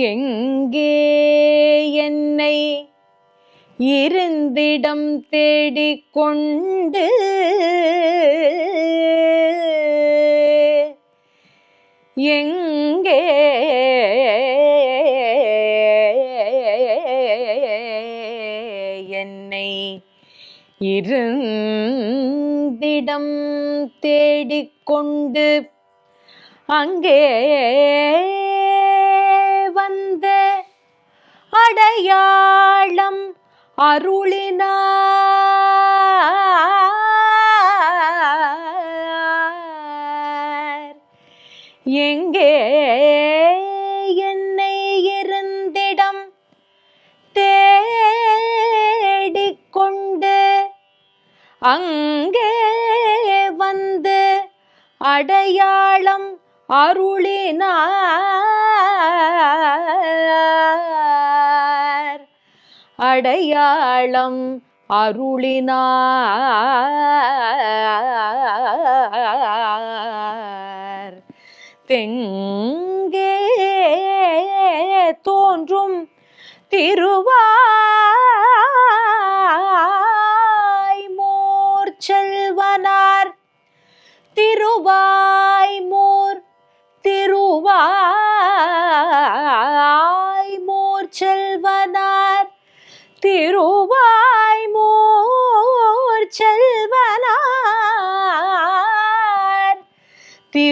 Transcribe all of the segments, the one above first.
எங்கே என்னை இருந்திடம் தேடிக்கொண்டு? எங்கே? என்னை இருந்திடம் தேடிக்கொண்டு? அங்கே வந்த அடையாளம் அருளினார். அடையாளம் அருளினார். தெங்கே தோன்றும் திருவாய் மோர் செல்வனார். திருவா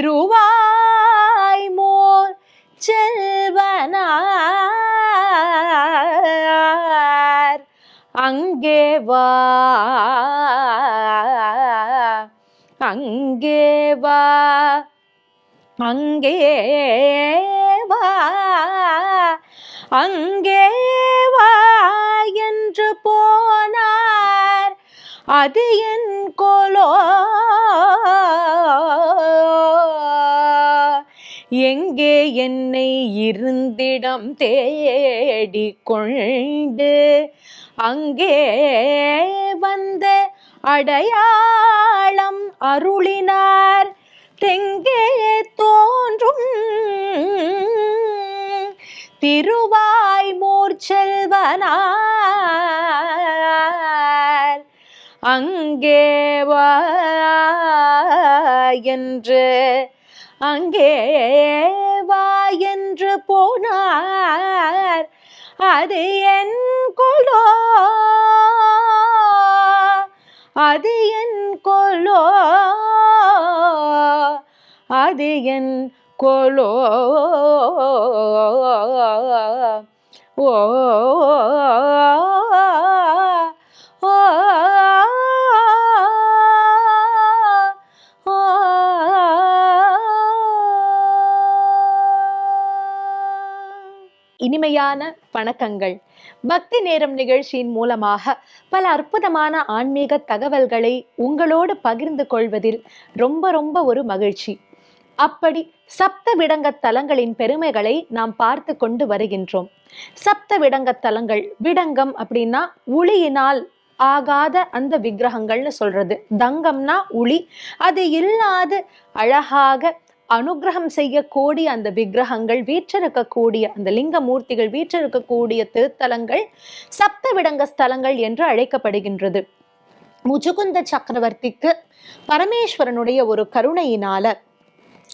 திருவாய் மோர் செல்வனார். அங்கே வா அங்கே வா அங்கே வா அங்கே வா என்று போனார். அது என் கோலோ எங்கே என்னை இருந்திடம் தேடிக்கொண்டு? அங்கே வந்த அடையாளம் அருளினார். தெங்கே தோன்றும் திருவாய் செல்வனார். அங்கே வா என்று அங்கே வா என்று போனார். அது என் கொலோ அது என் கொலோ அது என் கொலோ ஓ. இனிமையான வணக்கங்கள் பக்தி நேரம் நிகழ்ச்சியின் மூலமாக பல அற்புதமான ஆன்மீக தகவல்களை உங்களோடு பகிர்ந்து கொள்வதில் ரொம்ப ரொம்ப ஒரு மகிழ்ச்சி. அப்படி சப்த விடங்க தலங்களின் பெருமைகளை நாம் பார்த்து கொண்டு வருகின்றோம். சப்த விடங்க தலங்கள் விடங்கம் அப்படின்னா உளியினால் ஆகாத அந்த விக்கிரகங்கள்னு சொல்றது. தங்கம்னா உளி அது இல்லாது அழகாக அனுகிரகம் செய்யக்கூடிய அந்த விக்கிரகங்கள் வீற்றிருக்கக்கூடிய அந்த லிங்க மூர்த்திகள் வீற்றிருக்கக்கூடிய திருத்தலங்கள் சப்தவிடங்க ஸ்தலங்கள் என்று அழைக்கப்படுகின்றது. முஜுகுந்த சக்கரவர்த்திக்கு பரமேஸ்வரனுடைய ஒரு கருணையினால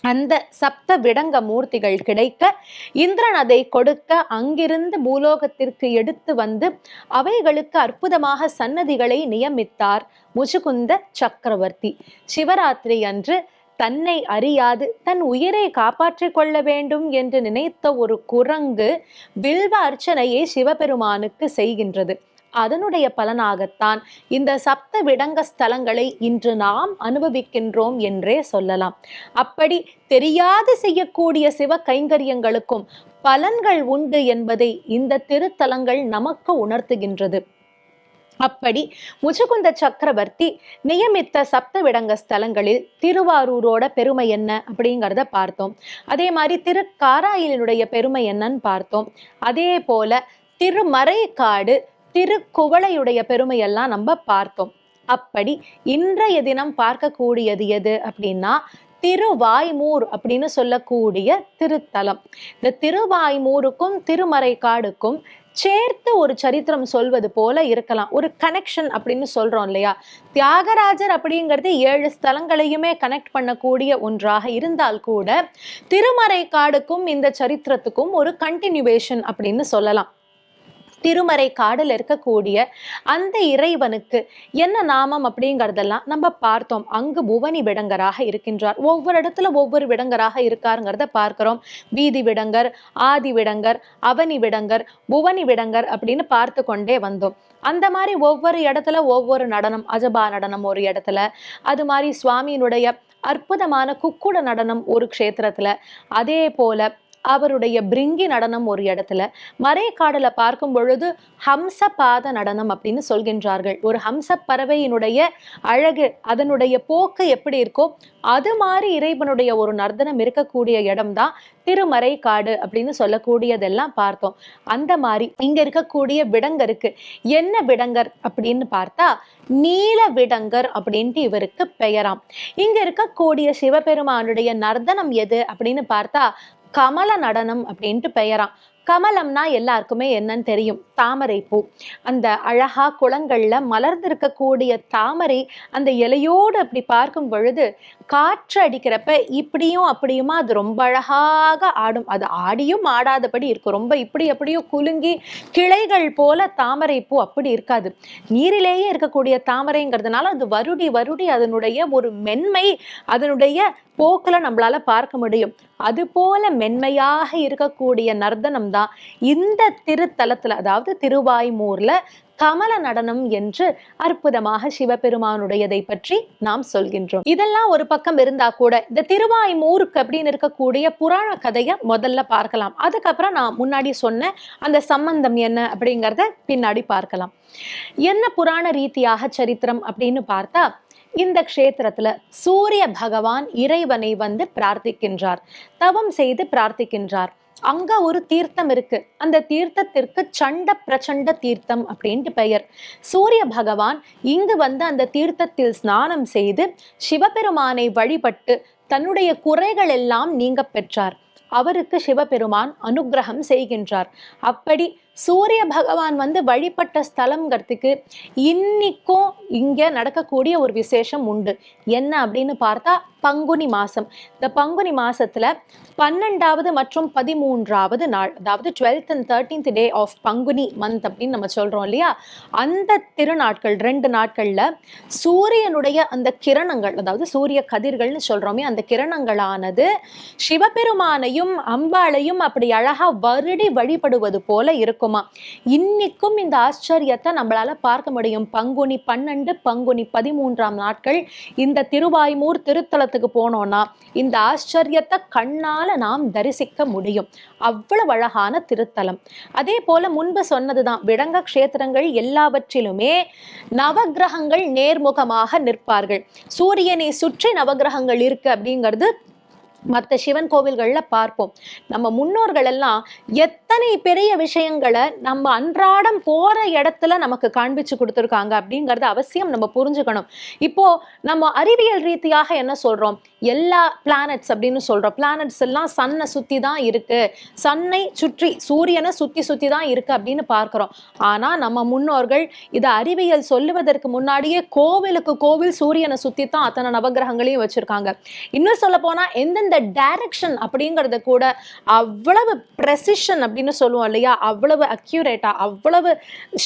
அந்த சப்த விடங்க மூர்த்திகள் கிடைக்க இந்திரன் அதை கொடுக்க அங்கிருந்து பூலோகத்திற்கு எடுத்து வந்து அவைகளுக்கு அற்புதமாக சன்னதிகளை நியமித்தார் முஜுகுந்த சக்கரவர்த்தி. சிவராத்திரி அன்று தன்னை அறியாது தன் உயிரை காப்பாற்றிக் கொள்ள வேண்டும் என்று நினைத்த ஒரு குரங்கு வில்வ அர்ச்சனையை சிவபெருமானுக்கு செய்கின்றது. அதனுடைய பலனாகத்தான் இந்த சப்த விடங்க ஸ்தலங்களை இன்று நாம் அனுபவிக்கின்றோம் என்றே சொல்லலாம். அப்படி தெரியாது செய்யக்கூடிய சிவ கைங்கரியங்களுக்கும் பலன்கள் உண்டு என்பதை இந்த திருத்தலங்கள் நமக்கு உணர்த்துகின்றது. அப்படி முஜகுந்த சக்கரவர்த்தி நியமித்த சப்த விடங்க ஸ்தலங்களில் திருவாரூரோட பெருமை என்ன அப்படிங்கிறத பார்த்தோம். அதே மாதிரி திருக்காராயிலினுடைய பெருமை என்னன்னு பார்த்தோம். அதே போல திருமறைக்காடு திருக்குவளையுடைய பெருமையெல்லாம் நம்ம பார்த்தோம். அப்படி இன்றைய தினம் பார்க்கக்கூடியது எது அப்படின்னா திருவாய்மூர் அப்படின்னு சொல்லக்கூடிய திருத்தலம். இந்த திருவாய்மூருக்கும் திருமறைக்காடுக்கும் சேர்த்து ஒரு சரித்திரம் சொல்வது போல இருக்கலாம். ஒரு கனெக்ஷன் அப்படின்னு சொல்றோம் இல்லையா? தியாகராஜர் அப்படிங்கிறது ஏழு ஸ்தலங்களையுமே கனெக்ட் பண்ணக்கூடிய ஒன்றாக இருந்தால் கூட திருமறைக்காடுக்கும் இந்த சரித்திரத்துக்கும் ஒரு கண்டினியூவேஷன் அப்படின்னு சொல்லலாம். திருமறை காடல் இருக்கக்கூடிய அந்த இறைவனுக்கு என்ன நாமம் அப்படிங்கிறதெல்லாம் நம்ம பார்த்தோம். அங்கு புவனி விடங்கராக இருக்கின்றார். ஒவ்வொரு இடத்துல ஒவ்வொரு விடங்கராக இருக்காருங்கிறத பார்க்கிறோம். வீதி விடங்கர் ஆதி விடங்கர் அவனி விடங்கர் புவனி விடங்கர் அப்படின்னு பார்த்து கொண்டே வந்தோம். அந்த மாதிரி ஒவ்வொரு இடத்துல ஒவ்வொரு நடனம் அஜபா நடனம் ஒரு இடத்துல. அது மாதிரி சுவாமியினுடைய அற்புதமான குக்குட நடனம் ஒரு க்ஷேத்திரத்துல. அதே போல அவருடைய பிரிங்கி நடனம் ஒரு இடத்துல மறைக்காடுல பார்க்கும் பொழுது ஹம்சபாத நடனம் அப்படின்னு சொல்கின்றார்கள். ஒரு ஹம்ச பறவையினுடைய அழகு அதனுடைய போக்கு எப்படி இருக்கோ அது மாதிரி இறைவனுடைய ஒரு நர்தனம் இருக்கக்கூடிய இடம்தான் திருமறைக்காடு அப்படின்னு சொல்லக்கூடியதெல்லாம் பார்த்தோம். அந்த மாதிரி இங்க இருக்கக்கூடிய விடங்கருக்கு என்ன விடங்கர் அப்படின்னு பார்த்தா நீல விடங்கர் அப்படின்ட்டு இவருக்கு பெயராம். இங்க இருக்கக்கூடிய சிவபெருமானுடைய நர்தனம் எது அப்படின்னு பார்த்தா கமல நடனம் அப்படின்ட்டு பெயராம். கமலம்னா எல்லாருக்குமே என்னன்னு தெரியும். தாமரை பூ. அந்த அழகா குளங்கள்ல மலர்ந்திருக்கக்கூடிய தாமரை அந்த இலையோடு அப்படி பார்க்கும் பொழுது காற்று அடிக்கிறப்ப இப்படியும் அப்படியுமா அது ரொம்ப அழகாக ஆடும். அது ஆடியும் ஆடாதபடி இருக்கும். ரொம்ப இப்படி அப்படியோ குலுங்கி கிளைகள் போல தாமரை பூ அப்படி இருக்காது. நீரிலேயே இருக்கக்கூடிய தாமரைங்கிறதுனால அது வருடி வருடி அதனுடைய ஒரு மென்மை அதனுடைய போக்கில் நம்மளால பார்க்க முடியும். அது போல மென்மையாக இருக்கக்கூடிய நர்த்தனம் தான் இந்த திருத்தலத்தில் அதாவது திருவாய்மூர்ல கமல நடனம் என்று அற்புதமாக சிவபெருமானுடையதை பற்றி நாம் சொல்கின்றோம். இதெல்லாம் ஒரு பக்கம் இருந்தா கூட இந்த திருவாய்மூருக்கு அப்படின்னு இருக்கக்கூடிய புராண கதையை முதல்ல பார்க்கலாம். அதுக்கப்புறம் நான் முன்னாடி சொன்ன அந்த சம்பந்தம் என்ன அப்படிங்கிறத பின்னாடி பார்க்கலாம். என்ன புராண ரீதியாக சரித்திரம் அப்படின்னு பார்த்தா இந்த க்ஷேத்திரத்துல சூரிய பகவான் இறைவனை வந்து பிரார்த்திக்கின்றார். தவம் செய்து பிரார்த்திக்கின்றார். அங்க ஒரு தீர்த்தம் இருக்கு. அந்த தீர்த்தத்திற்கு சண்ட பிரச்சண்ட தீர்த்தம் அப்படின்ட்டு பெயர். சூரிய பகவான் இங்கு வந்து அந்த தீர்த்தத்தில் ஸ்நானம் செய்து சிவபெருமானை வழிபட்டு தன்னுடைய குறைகள் எல்லாம் நீங்க பெற்றார். அவருக்கு சிவபெருமான் அனுக்கிரகம் செய்கின்றார். அப்படி சூரிய பகவான் வந்து வழிபட்ட ஸ்தலங்கிறதுக்கு இன்னைக்கும் இங்கே நடக்கக்கூடிய ஒரு விசேஷம் உண்டு. என்ன அப்படின்னு பார்த்தா பங்குனி மாதம் இந்த பங்குனி மாதத்தில் பன்னெண்டாவது மற்றும் பதிமூன்றாவது நாள் அதாவது twelfth and thirteenth day of Panguni month அப்படின்னு நம்ம சொல்கிறோம் இல்லையா? அந்த திருநாட்கள் ரெண்டு நாட்களில் சூரியனுடைய அந்த கிரணங்கள் அதாவது சூரிய கதிர்கள்னு சொல்கிறோமே அந்த கிரணங்களானது சிவபெருமானையும் அம்பாளையும் அப்படி அழகாக வருடி வழிபடுவது போல இருக்கும். இன்னைக்கும் இந்த ஆச்சரியத்தை நம்மளால பார்க்க முடியும். பங்குனி பன்னெண்டு பங்குனி பதிமூன்றாம் நாட்கள் இந்த திருவாய்மூர் திருத்தலத்துக்கு போனோம்னா இந்த ஆச்சரியத்தை கண்ணால நாம் தரிசிக்க முடியும். அவ்வளவு அழகான திருத்தலம். அதே போல முன்பு சொன்னதுதான் விடங்க க்ஷேத்திரங்கள் எல்லாவற்றிலுமே நவக்கிரகங்கள் நேர்முகமாக நிற்பார்கள். சூரியனை சுற்றி நவக்கிரகங்கள் இருக்கு அப்படிங்கிறது மற்ற சிவன் கோவில்களில் பார்ப்போம். நம்ம முன்னோர்கள் எல்லாம் எத்தனை பெரிய விஷயங்களை நம்ம அன்றாடம் போற இடத்துல நமக்கு காண்பிச்சு கொடுத்துருக்காங்க அப்படிங்கறத அவசியம் நம்ம புரிஞ்சுக்கணும். இப்போ நம்ம அறிவியல் ரீதியாக என்ன சொல்றோம்? எல்லா பிளானட்ஸ் அப்படின்னு சொல்றோம். பிளானட்ஸ் எல்லாம் சன்னை சுத்தி தான் இருக்கு. சன்னை சுற்றி சூரியனை சுத்தி சுத்தி தான் இருக்கு அப்படின்னு பார்க்குறோம். ஆனா நம்ம முன்னோர்கள் இதை அறிவியல் சொல்லுவதற்கு முன்னாடியே கோவிலுக்கு கோவில் சூரியனை சுத்தி தான் அத்தனை நவகிரகங்களையும் வச்சிருக்காங்க. இன்னும் சொல்ல போனா எந்தெந்த டைரக்ஷன் அப்படிங்கறது கூட அவ்வளவு ப்ரெசிஷன் அப்படின்னு சொல்லுவோம் இல்லையா? அவ்வளவு அக்யூரேட்டா அவ்வளவு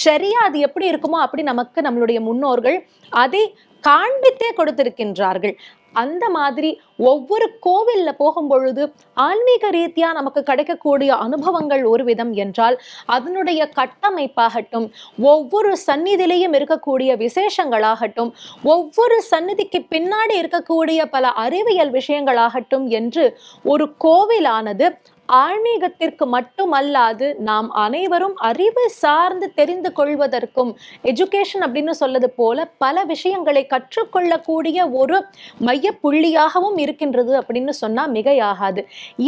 சரியா அது எப்படி இருக்குமோ அப்படி நமக்கு நம்மளுடைய முன்னோர்கள் அதை காண்பித்தே கொடுத்திருக்கின்றார்கள். அந்த மாதிரி ஒவ்வொரு கோவில்ல போகும் பொழுது ஆன்மீக ரீதியா நமக்கு கிடைக்கக்கூடிய அனுபவங்கள் ஒரு விதம் என்றால் அதனுடைய கட்டமைப்பாகட்டும் ஒவ்வொரு சந்நிதியிலையும் இருக்கக்கூடிய விசேஷங்களாகட்டும் ஒவ்வொரு சந்நிதிக்கு பின்னாடி இருக்கக்கூடிய பல அறிவியல் விஷயங்களாகட்டும் என்று ஒரு கோவிலானது ஆன்மீகத்திற்கு மட்டுமல்லாது நாம் அனைவரும் அறிவு சார்ந்து தெரிந்து கொள்வதற்கும் எஜுகேஷன் அப்படின்னு சொல்லது போல பல விஷயங்களை கற்றுக்கொள்ளக்கூடிய ஒரு மைய புள்ளியாகவும் இருக்கின்றது அப்படின்னு சொன்னால் மிகையாகாது.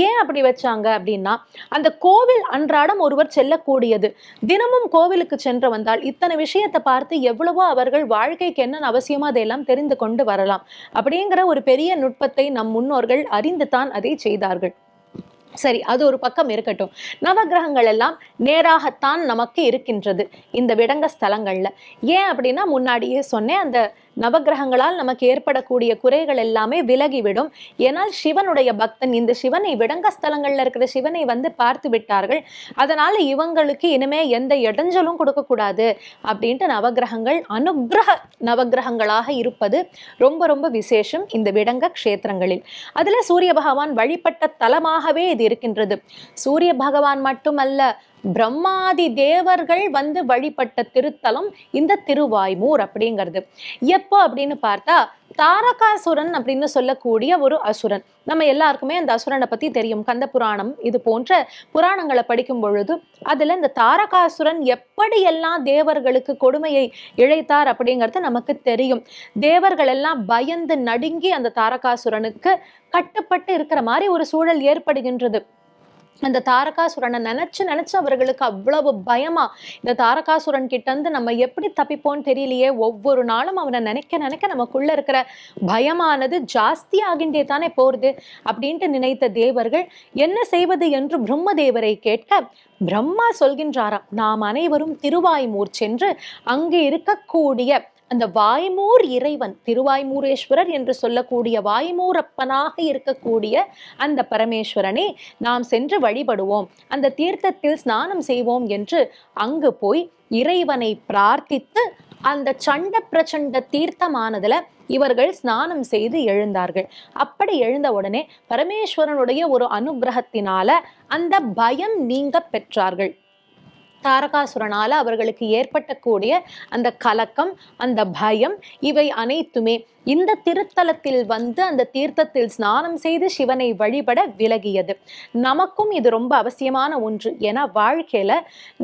ஏன் அப்படி வச்சாங்க அப்படின்னா அந்த கோவில் அன்றாடம் ஒருவர் செல்லக்கூடியது. தினமும் கோவிலுக்கு சென்று வந்தால் இத்தனை விஷயத்தை பார்த்து எவ்வளவோ அவர்கள் வாழ்க்கைக்கு என்னென்ன அவசியமோ அதையெல்லாம் தெரிந்து கொண்டு வரலாம். அப்படிங்கிற ஒரு பெரிய நுட்பத்தை நம் முன்னோர்கள் அறிந்து தான் அதை செய்தார்கள். சரி அது ஒரு பக்கம் இருக்கட்டும். நவகிரகங்கள் எல்லாம் நேராகத்தான் நமக்கு இருக்கின்றது இந்த விடங்க ஸ்தலங்கள்ல ஏன் அப்படின்னா முன்னாடியே சொன்னேன் அந்த நவகிரகங்களால் நமக்கு ஏற்படக்கூடிய குறைகள் எல்லாமே விலகிவிடும். ஏனால் சிவனுடைய பக்தன் இந்த சிவனை விடங்க ஸ்தலங்கள்ல இருக்கிற சிவனை வந்து பார்த்து விட்டார்கள். அதனால இவங்களுக்கு இனிமே எந்த இடைஞ்சலும் கொடுக்கக்கூடாது அப்படின்ட்டு நவகிரகங்கள் அனுக்கிரக நவகிரகங்களாக இருப்பது ரொம்ப ரொம்ப விசேஷம் இந்த விடங்க க்ஷேத்திரங்களில். அதுல சூரிய பகவான் வழிபட்ட தலமாகவே இது இருக்கின்றது. சூரிய பகவான் மட்டுமல்ல பிரம்மாதி தேவர்கள் வந்து வழிபட்ட திருத்தலம் இந்த திருவாய்மூர் அப்படிங்கிறது. எப்போ அப்படின்னு பார்த்தா தாரகாசுரன் அப்படின்னு சொல்லக்கூடிய ஒரு அசுரன். நம்ம எல்லாருக்குமே அந்த அசுரனை பத்தி தெரியும். கந்த புராணம் இது போன்ற புராணங்களை படிக்கும் பொழுது அதுல இந்த தாரகாசுரன் எப்படியெல்லாம் தேவர்களுக்கு கொடுமையை இழைத்தார் அப்படிங்கிறது நமக்கு தெரியும். தேவர்கள் எல்லாம் பயந்து நடுங்கி அந்த தாரகாசுரனுக்கு கட்டுப்பட்டு இருக்கிற மாதிரி ஒரு சூழல் ஏற்படுகின்றது. அந்த தாரகாசுரனை நினைச்சு நினைச்சு அவர்களுக்கு அவ்வளவு பயமா. இந்த தாரகாசுரன் கிட்ட இருந்து நம்ம எப்படி தப்பிப்போம்னு தெரியலையே. ஒவ்வொரு நாளும் அவனை நினைக்க நினைக்க நமக்குள்ள இருக்கிற பயமானது ஜாஸ்தி ஆகின்றே தானே போறது அப்படின்ட்டு நினைத்த தேவர்கள் என்ன செய்வது என்று பிரம்ம தேவரை கேட்க பிரம்மா சொல்கின்றாராம் நாம் அனைவரும் திருவாய்மூர் சென்று அங்கு இருக்கக்கூடிய அந்த வாய்மூர் இறைவன் திருவாய்மூரேஸ்வரர் என்று சொல்லக்கூடிய வாய்மூரப்பனாக இருக்கக்கூடிய அந்த பரமேஸ்வரனை நாம் சென்று வழிபடுவோம். அந்த தீர்த்தத்தில் ஸ்நானம் செய்வோம் என்று அங்கு போய் இறைவனை பிரார்த்தித்து அந்த சண்ட பிரச்சண்ட தீர்த்தமானதுல இவர்கள் ஸ்நானம் செய்து எழுந்தார்கள். அப்படி எழுந்த உடனே பரமேஸ்வரனுடைய ஒரு அனுகிரகத்தினால அந்த பயம் நீங்க பெற்றார்கள். தாரகாசுரனால அவர்களுக்கு ஏற்பட்டக்கூடிய அந்த கலக்கம் அந்த பயம் இவை அனைத்துமே இந்த திருத்தலத்தில் வந்து அந்த தீர்த்தத்தில் ஸ்நானம் செய்து சிவனை வழிபட விலகியது. நமக்கும் இது ரொம்ப அவசியமான ஒன்று. ஏன்னா வாழ்க்கையில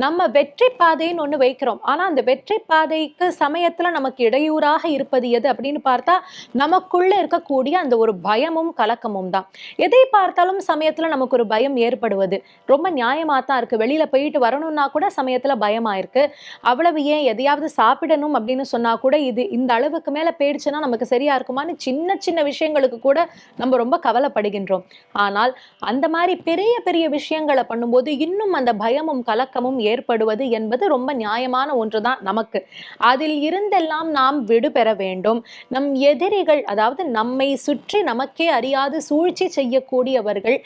நம்ம வெற்றி பாதைன்னு ஒண்ணு வைக்கிறோம். ஆனா அந்த வெற்றி பாதைக்கு சமயத்துல நமக்கு இடையூறாக இருப்பது எது அப்படின்னு பார்த்தா நமக்குள்ள இருக்கக்கூடிய அந்த ஒரு பயமும் கலக்கமும் தான். எதை பார்த்தாலும் சமயத்துல நமக்கு ஒரு பயம் ஏற்படுவது ரொம்ப நியாயமா தான் இருக்கு. வெளியில போயிட்டு வரணும்னா கூட சமயத்துல பயமா இருக்கு அவ்வளவு ஏன் எதையாவது சாப்பிடணும் அப்படின்னு சொன்னா கூட இது இந்த அளவுக்கு மேலே போயிடுச்சுன்னா நமக்கு சரியா இருக்குமான்னு சின்ன சின்ன விஷயங்களுக்கு கூட நம்ம ரொம்ப கவலைப்படுகின்றோம். ஆனால் அந்த மாதிரி பெரிய பெரிய விஷயங்களை பண்ணும்போது இன்னும் அந்த பயமும் கலக்கமும் ஏற்படுவது என்பது ரொம்ப நியாயமான ஒன்றுதான் நமக்கு. அதில் இருந்தெல்லாம் நாம் விடுபெற வேண்டும். நம் எதிரிகள் அதாவது நம்மை சுற்றி நமக்கே அறியாது சூழ்ச்சி செய்யக்கூடியவர்கள்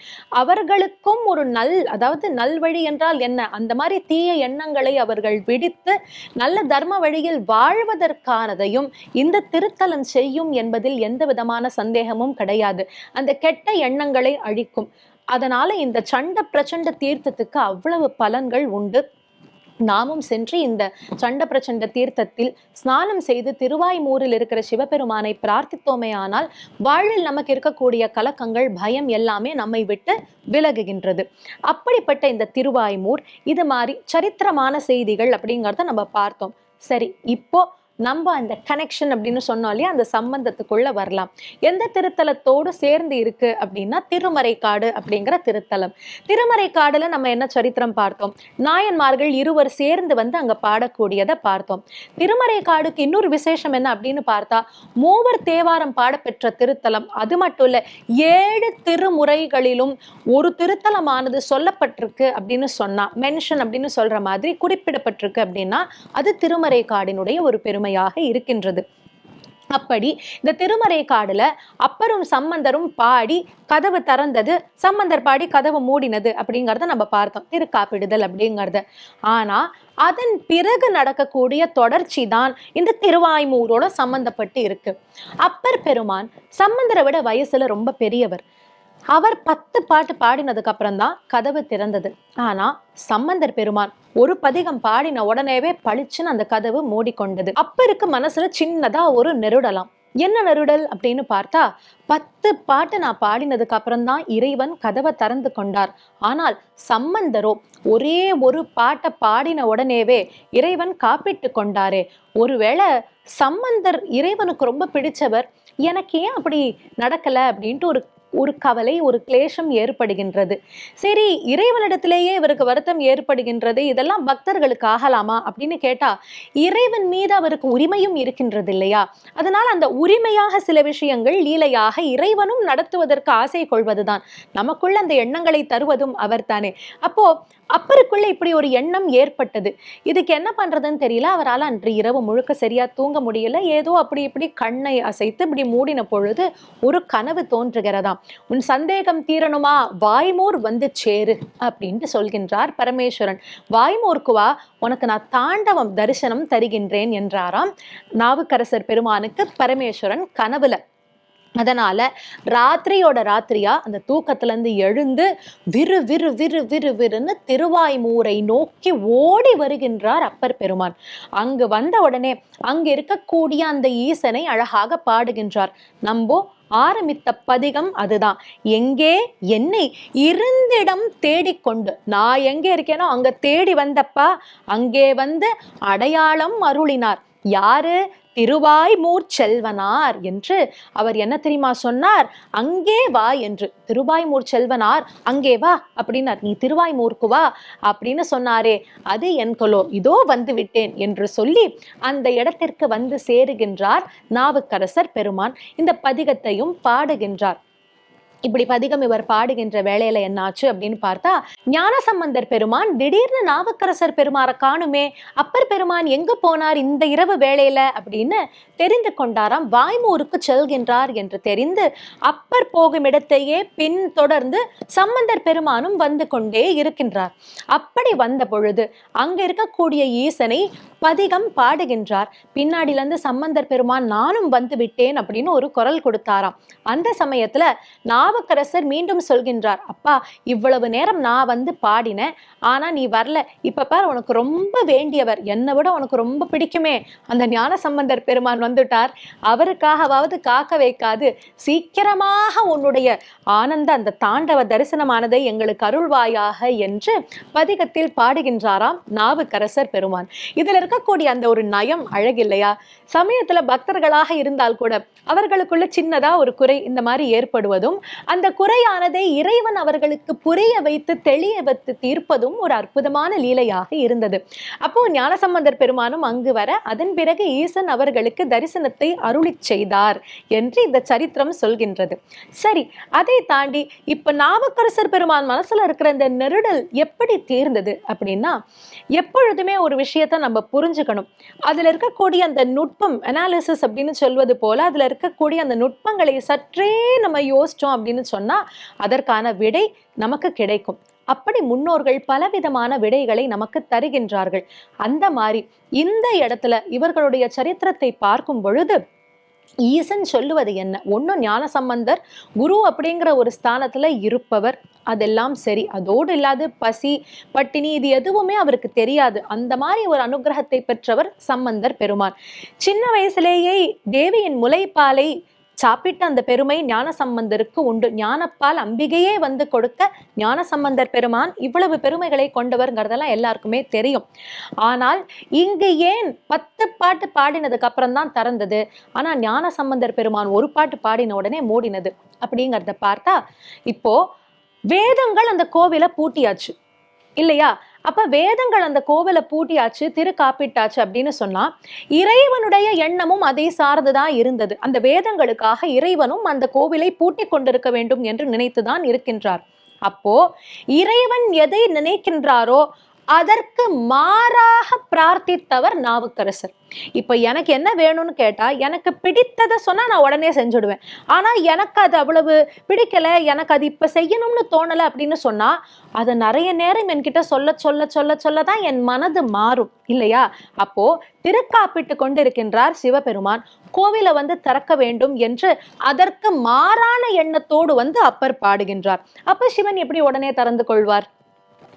அவர்களுக்கும் ஒரு நல் அதாவது நல்வழி என்றால் என்ன? அந்த மாதிரி தீய எண்ணங்களை அவர்கள் விடுத்து நல்ல தர்ம வழியில் வாழ்வதற்கானதையும் இந்த திருத்தலம் செய்யும் என்பதில் எந்த விதமான சந்தேகமும் கிடையாது. அந்த கெட்ட எண்ணங்களை அழிக்கும். அதனால இந்த சண்ட பிரச்சண்ட தீர்த்தத்துக்கு அவ்வளவு பலன்கள் உண்டு. நாமும் சென்று இந்த சண்ட பிரச்சண்ட தீர்த்தத்தில் ஸ்நானம் செய்து திருவாய்மூரில் இருக்கிற சிவபெருமானை பிரார்த்தித்தோமேயானால் வாழ்வில் நமக்கு இருக்கக்கூடிய கலக்கங்கள் பயம் எல்லாமே நம்மை விட்டு விலகுகின்றது. அப்படிப்பட்ட இந்த திருவாய்மூர் இது மாதிரி சரித்திரமான செய்திகள் அப்படிங்கிறத நம்ம பார்த்தோம். சரி இப்போ நம்ம அந்த கனெக்ஷன் அப்படின்னு சொன்னாலே அந்த சம்பந்தத்துக்குள்ள வரலாம். எந்த திருத்தலத்தோடு சேர்ந்து இருக்கு அப்படின்னா திருமறைக்காடு அப்படிங்கிற திருத்தலம். திருமறைக்காடுல நம்ம என்ன சரித்திரம் பார்த்தோம்? நாயன்மார்கள் இருவர் சேர்ந்து வந்து அங்க பாடக்கூடியதை பார்த்தோம். திருமறைக்காடுக்கு இன்னொரு விசேஷம் என்ன அப்படின்னு பார்த்தா மூவர் தேவாரம் பாடப்பெற்ற திருத்தலம். அது மட்டும் இல்ல ஏழு திருமுறைகளிலும் ஒரு திருத்தலமானது சொல்லப்பட்டிருக்கு அப்படின்னு சொன்னா மென்ஷன் அப்படின்னு சொல்ற மாதிரி குறிப்பிடப்பட்டிருக்கு அப்படின்னா அது திருமறைக்காடினுடைய ஒரு பெரும். பெருமையாக இருக்கின்றது. அப்படி இந்த திருமறை காடுல அப்பரும் சம்பந்தரும் பாடி கதவு திறந்தது. சம்பந்தர் பாடி கதவு மூடினது அப்படிங்கறத நம்ம பார்த்தோம். திருக்காப்பிடுதல் அப்படிங்கறத. ஆனா அதன் பிறகு நடக்கக்கூடிய தொடர்ச்சி தான் இந்த திருவாய்மூரோட சம்பந்தப்பட்டு இருக்கு. அப்பர் பெருமான் சம்பந்தரை விட வயசுல ரொம்ப பெரியவர். அவர் பத்து பாட்டு பாடினதுக்கு அப்புறம் தான் கதவு திறந்தது. ஆனா சம்பந்தர் பெருமான் ஒரு பதிகம் பாடின உடனேவே பளிச்சுன்னு அந்த கதவு மூடிக்கொண்டது. அப்ப இருக்க மனசுல சின்னதா ஒரு நெருடலாம். என்ன நெருடல் அப்படின்னு பார்த்தா பத்து பாட்டு நான் பாடினதுக்கு அப்புறம் தான் இறைவன் கதவை திறந்து கொண்டார். ஆனால் சம்பந்தரோ ஒரே ஒரு பாட்டை பாடின உடனேவே இறைவன் காப்பிட்டு கொண்டாரே. ஒருவேளை சம்பந்தர் இறைவனுக்கு ரொம்ப பிடிச்சவர் எனக்கு ஏன் அப்படி நடக்கல அப்படின்ட்டு ஒரு ஒரு கவலை ஒரு கிளேஷம் ஏற்படுகின்றது. சரி இறைவனிடத்திலேயே இவருக்கு வருத்தம் ஏற்படுகின்றது இதெல்லாம் பக்தர்களுக்கு ஆகலாமா அப்படின்னு கேட்டா இறைவன் மீது அவருக்கு உரிமையும் இருக்கின்றது இல்லையா அதனால் அந்த உரிமையாக சில விஷயங்கள் லீலையாக இறைவனும் நடத்துவதற்கு ஆசை கொள்வதுதான். நமக்குள்ள அந்த எண்ணங்களை தருவதும் அவர் தானே அப்போ அப்பருக்குள்ளே இப்படி ஒரு எண்ணம் ஏற்பட்டது. இதுக்கு என்ன பண்ணுறதுன்னு தெரியல. அவரால் அன்று இரவு முழுக்க சரியாக தூங்க முடியல. ஏதோ அப்படி இப்படி கண்ணை அசைத்து இப்படி மூடின பொழுது ஒரு கனவு தோன்றுகிறதாம். உன் சந்தேகம் தீரணுமா? வாய்மூர் வந்து சேரு அப்படின்ட்டு சொல்கின்றார் பரமேஸ்வரன். வாய்மூர்க்குவா உனக்கு நான் தாண்டவம் தரிசனம் தருகின்றேன் என்றாராம். நாவுக்கரசர் பெருமானுக்கு பரமேஸ்வரன் கனவுல அதனால ராத்திரியோட ராத்திரியா அந்த தூக்கத்துலேருந்து எழுந்து விறு விறு விறு விறு விறுன்னு திருவாய்மூரை நோக்கி ஓடி வருகின்றார் அப்பர் பெருமான். அங்கு வந்த உடனே அங்கு இருக்கக்கூடிய அந்த ஈசனை அழகாக பாடுகின்றார். நம்போ ஆரம்பித்த பதிகம் அதுதான். எங்கே? என்னை இருந்திடம் தேடிக்கொண்டு. நான் எங்கே இருக்கேனோ அங்கே தேடி வந்தப்பா. அங்கே வந்து அடையாளம் அருளினார். யாரு? திருவாய்மூர் செல்வனார் என்று அவர் என்ன தெரியுமா சொன்னார்? அங்கே வா என்று. திருவாய்மூர் செல்வனார் அங்கே வா அப்படின்னார். நீ திருவாய்மூர்க்கு வா அப்படின்னு சொன்னாரே. அது என் கொலோ. இதோ வந்து விட்டேன் என்று சொல்லி அந்த இடத்திற்கு வந்து சேருகின்றார் நாவுக்கரசர் பெருமான். இந்த பதிகத்தையும் பாடுகின்றார். இப்படி பதிகம் இவர் பாடுகின்ற வேலையில என்னாச்சு அப்படின்னு பார்த்தா ஞானசம்பந்தர் பெருமான் திடீர்னு நாவுக்கரசர் பெருமாரை காணுமே அப்பர் பெருமான் எங்க போனார் இந்த இரவு வேலையில அப்படின்னு தெரிந்து கொண்டாராம். வாய்மூருக்கு செல்கின்றார் என்று தெரிந்து அப்பர் போகும் இடத்தையே பின் தொடர்ந்து சம்பந்தர் பெருமானும் வந்து கொண்டே இருக்கின்றார். அப்படி வந்த பொழுது அங்க இருக்கக்கூடிய ஈசனை பதிகம் பாடுகின்றார். பின்னாடிலேருந்து சம்பந்தர் பெருமான் நானும் வந்து விட்டேன் அப்படின்னு ஒரு குரல் கொடுத்தாராம். அந்த சமயத்துல நாவுக்கரசர் மீண்டும் சொல்கின்றார் அப்பா இவ்வளவு நேரம் நான் வந்து பாடினேன். ஆனா நீ வரல. இப்ப பார் உனக்கு ரொம்ப வேண்டியவர். என்னை விட உனக்கு ரொம்ப பிடிக்குமே. அந்த ஞான சம்பந்தர் பெருமான் வந்துட்டார். அவருக்காகவாவது காக்க வைக்காது. சீக்கிரமாக உன்னுடைய ஆனந்த அந்த தாண்டவ தரிசனமானதை எங்களுக்கு அருள்வாயாக என்று பதிகத்தில் பாடுகின்றாராம் நாவுக்கரசர் பெருமான். இதுல இருக்கக்கூடிய அந்த ஒரு நயம் அழகில்லையா? சமயத்துல பக்தர்களாக இருந்தால் கூட அவர்களுக்குள்ள சின்னதா ஒரு குறை இந்த மாதிரி ஏற்படுவதும் அந்த குறையானதை இறைவன் அவர்களுக்கு புரிய வைத்து தெளிய வைத்து தீர்ப்பதும் ஒரு அற்புதமான லீலையாக இருந்தது. அப்போ ஞானசம்பந்தர் பெருமானும் அங்கு வர அதன் பிறகு ஈசன் அவர்களுக்கு தரிசனத்தை அருளி செய்தார் என்று இந்த சரித்திரம் சொல்கின்றது. சரி அதை தாண்டி இப்ப நாமக்கரசர் பெருமான் மனசுல இருக்கிற இந்த நெருடல் எப்படி தீர்ந்தது அப்படின்னா எப்பொழுதுமே ஒரு விஷயத்த நம்ம புரிஞ்சுக்கணும். அதில் இருக்கக்கூடிய அந்த நுட்பம் அனாலிசிஸ் அப்படின்னு சொல்வது போல் அதில் இருக்கக்கூடிய அந்த நுட்பங்களை சற்றே நம்ம யோசித்தோம் அப்படின்னு சொன்னால் அதற்கான விடை நமக்கு கிடைக்கும். அப்படி முன்னோர்கள் பலவிதமான விடைகளை நமக்கு தருகின்றார்கள். அந்த மாதிரி இந்த இடத்துல இவர்களுடைய சரித்திரத்தை பார்க்கும் பொழுது ஈசன் சொல்லுவது என்ன? ஒன்றும் ஞான சம்பந்தர் குரு அப்படிங்கிற ஒரு ஸ்தானத்தில் இருப்பவர். அதெல்லாம் சரி. அதோடு இல்லாது பசி பட்டினி இது எதுவுமே அவருக்கு தெரியாது. அந்த மாதிரி ஒரு அனுகிரகத்தை பெற்றவர் சம்பந்தர் பெருமான். சின்ன வயசுலேயே தேவியின் முலைப்பாலை சாப்பிட்ட அந்த பெருமை ஞானசம்பந்தருக்கு உண்டு. ஞானப்பால் அம்பிகையே வந்து கொடுக்க ஞானசம்பந்தர் பெருமான் இவ்வளவு பெருமைகளை கொண்டவர்ங்கிறதெல்லாம் எல்லாருக்குமே தெரியும். ஆனால் இங்கு ஏன் பத்து பாட்டு பாடினதுக்கு அப்புறம் தான் திறந்தது? ஆனால் ஞான சம்பந்தர் பெருமான் ஒரு பாட்டு பாடின உடனே மூடினது. அப்படிங்கிறத பார்த்தா இப்போ வேதங்கள் அந்த கோவிலை பூட்டியாச்சு. இல்லையா? அப்ப வேதங்கள் அந்த கோவிலை பூட்டியாச்சு திரு காப்பிட்டாச்சு அப்படின்னு சொன்னா இறைவனுடைய எண்ணமும் அதை சார்ந்துதான் இருந்தது. அந்த வேதங்களுக்காக இறைவனும் அந்த கோவிலை பூட்டி கொண்டிருக்க வேண்டும் என்று நினைத்துதான் இருக்கின்றார். அப்போ இறைவன் எதை நினைக்கின்றாரோ அதற்கு மாறாக பிரார்த்தித்தவர் நாவுக்கரசர். இப்போ எனக்கு என்ன வேணும்னு கேட்டால் எனக்கு பிடித்ததை சொன்னால் நான் உடனே செஞ்சுடுவேன். ஆனால் எனக்கு அது அவ்வளவு பிடிக்கல எனக்கு அது இப்போ செய்யணும்னு தோணலை அப்படின்னு சொன்னால் அதை நிறைய நேரம் என்கிட்ட சொல்ல சொல்ல சொல்ல சொல்ல தான் என் மனது மாறும். இல்லையா? அப்போ திருக்காப்பிட்டு கொண்டிருக்கின்றார் சிவபெருமான். கோவிலை வந்து திறக்க வேண்டும் என்று அதற்கு மாறான எண்ணத்தோடு வந்து அப்பர் பாடுகின்றார். அப்போ சிவன் எப்படி உடனே திறந்து கொள்வார்?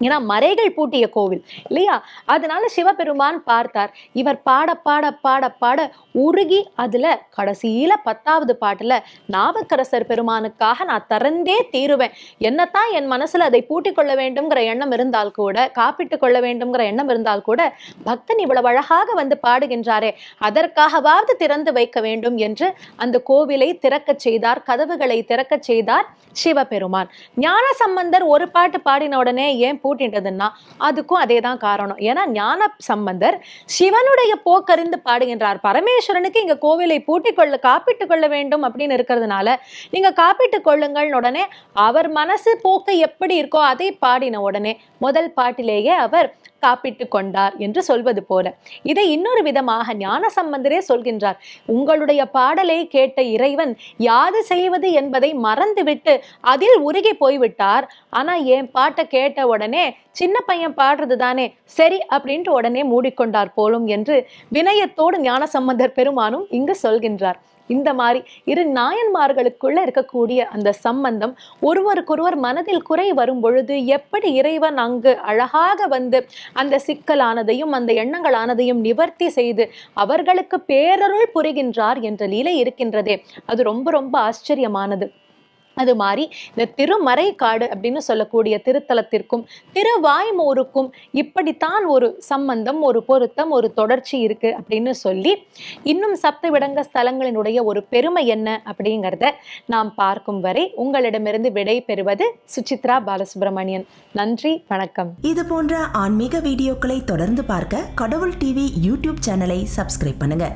ஏன்னா மறைகள் பூட்டிய கோவில் இல்லையா? அதனால சிவபெருமான் பார்த்தார். இவர் பாட பாட பாட பாட உருகி அதுல கடைசியில பத்தாவது பாட்டுல நாவுக்கரசர் பெருமானுக்காக நான் திறந்தே தீருவேன். என்னத்தான் என் மனசுல அதை பூட்டிக் கொள்ள வேண்டும்ங்கிற எண்ணம் இருந்தால் கூட காப்பிட்டு கொள்ள வேண்டும்ங்கிற எண்ணம் இருந்தால் கூட பக்தன் இவ்வளவு அழகாக வந்து பாடுகின்றாரே அதற்காகவாவது திறந்து வைக்க வேண்டும் என்று அந்த கோவிலை திறக்கச் செய்தார் கதவுகளை திறக்கச் செய்தார் சிவபெருமான். ஞான சம்பந்தர் ஒரு பாட்டு பாடின உடனே ஏன் பூட்டிட்டதுன்னா அதுக்கும் அதே தான் காரணம். ஏன்னா ஞான சம்பந்தர் சிவனுடைய போக்கறிந்து பாடுகின்றார். பரமேஸ்வரனுக்கு இங்க கோவிலை பூட்டி கொள்ள காப்பிட்டு கொள்ள வேண்டும் அப்படின்னு இருக்கிறதுனால நீங்க காப்பிட்டு கொள்ளுங்கள் உடனே அவர் மனசு போக்கு எப்படி இருக்கோ அதை பாடின உடனே முதல் பாட்டிலேயே அவர் காப்பிட்டு கொண்டார் என்று சொல்வது போல. இதை இன்னொரு விதமாக ஞான சம்பந்தரே சொல்கின்றார். உங்களுடைய பாடலை கேட்ட இறைவன் யாது செய்வது என்பதை மறந்துவிட்டு அதில் உருகி போய்விட்டார். ஆனா என் பாட்டை கேட்ட உடனே சின்ன பையன் பாடுறது தானே சரி அப்படின்ட்டு உடனே மூடிக்கொண்டார் போலும் என்று வினயத்தோடு ஞான சம்பந்தர் பெருமானும் இங்கு சொல்கின்றார். இந்த மாதிரி இரு நாயன்மார்களுக்குள்ள இருக்கக்கூடிய அந்த சம்பந்தம் ஒருவருக்கொருவர் மனதில் குறை வரும் பொழுது எப்படி இறைவன் அங்கு அழகாக வந்து அந்த சிக்கலானதையும் அந்த எண்ணங்களானதையும் நிவர்த்தி செய்து அவர்களுக்கு பேரருள் புரிகின்றார் என்ற நிலை இருக்கின்றதே. அது ரொம்ப ரொம்ப ஆச்சரியமானது. அது மாதிரி இந்த திருமறை காடு அப்படின்னு சொல்லக்கூடிய திருத்தலத்திற்கும் திருவாய்மூருக்கும் இப்படித்தான் ஒரு சம்பந்தம் ஒரு பொருத்தம் ஒரு தொடர்ச்சி இருக்கு அப்படின்னு சொல்லி இன்னும் சப்த விடங்க ஸ்தலங்களினுடைய ஒரு பெருமை என்ன அப்படிங்கிறத நாம் பார்க்கும் வரை உங்களிடமிருந்து விடை பெறுவது சுசித்ரா பாலசுப்ரமணியன். நன்றி வணக்கம். இது போன்ற ஆன்மீக வீடியோக்களை தொடர்ந்து பார்க்க கடவுள் டிவி யூடியூப் சேனலை சப்ஸ்கிரைப் பண்ணுங்க.